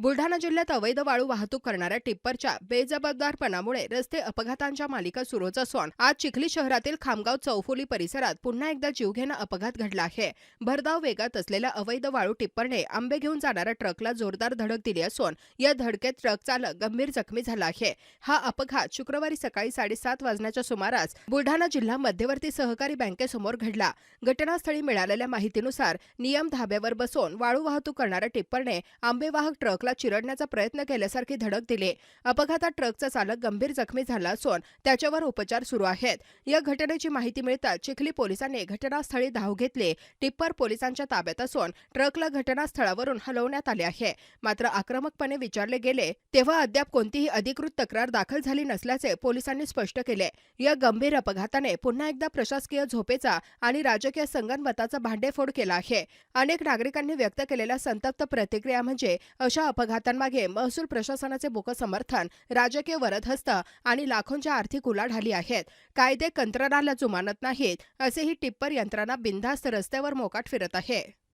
बुलढाणा जिल्ह्यात अवैध वाळू वाहतूक करणाऱ्या टिप्परच्या बेजबाबदारपणामुळे रस्ते अपघातांच्या मालिका सुरूच असून आज चिखली शहरातील खामगाव चौफुली परिसरात पुन्हा एकदा जीवघेणा अपघात घडला आहे. भरधाव वेगात असलेल्या अवैध वाळू टिप्परने आंबे घेऊन जाणाऱ्या ट्रकला जोरदार धडक दिली असून या धडकेत ट्रक चालक गंभीर जखमी झाला आहे. हा अपघात शुक्रवारी सकाळी साडेसात वाजण्याच्या सुमारास बुलढाणा जिल्हा मध्यवर्ती सहकारी बँकेसमोर घडला. घटनास्थळी मिळालेल्या माहितीनुसार नियम धाब्यावर बसून वाळू वाहतूक करणाऱ्या टिप्परने आंबेवाहक ट्रकला चिरडण्याचा प्रयत्न केल्यासारखी धडक दिली. अपघातात ट्रकचा चालक गंभीर जखमी झाला असून त्याच्यावर उपचार सुरू आहेत. या घटनेची माहिती मिळताच चिखली पोलिसांनी घटनास्थळी धाव घेतली. टिप्पर पोलिसांच्या ताब्यात असून ट्रकला घटनास्थळावरून हलवण्यात आले आहे. मात्र आक्रमकपणे विचारले गेले तेव्हा अद्याप कोणतीही अधिकृत तक्रार दाखल झाली नसल्याचे पोलिसांनी स्पष्ट केले. या गंभीर अपघाताने पुन्हा एकदा प्रशासकीय झोपेचा आणि राजकीय संगणमताचा भांडेफोड केला आहे. अनेक नागरिकांनी व्यक्त केलेल्या संतप्त प्रतिक्रिया म्हणजे अशा अपघातांमागे महसूल प्रशासनाचे बोकं समर्थन राजकीय वरदहस्त आणि लाखोंच्या आर्थिक उलाढाली आहेत. कायदे कंत्रणाला जुमानत नाहीत असेही टिप्पर यंत्रणा बिनधास्त रस्त्यावर मोकाट फिरत आहे.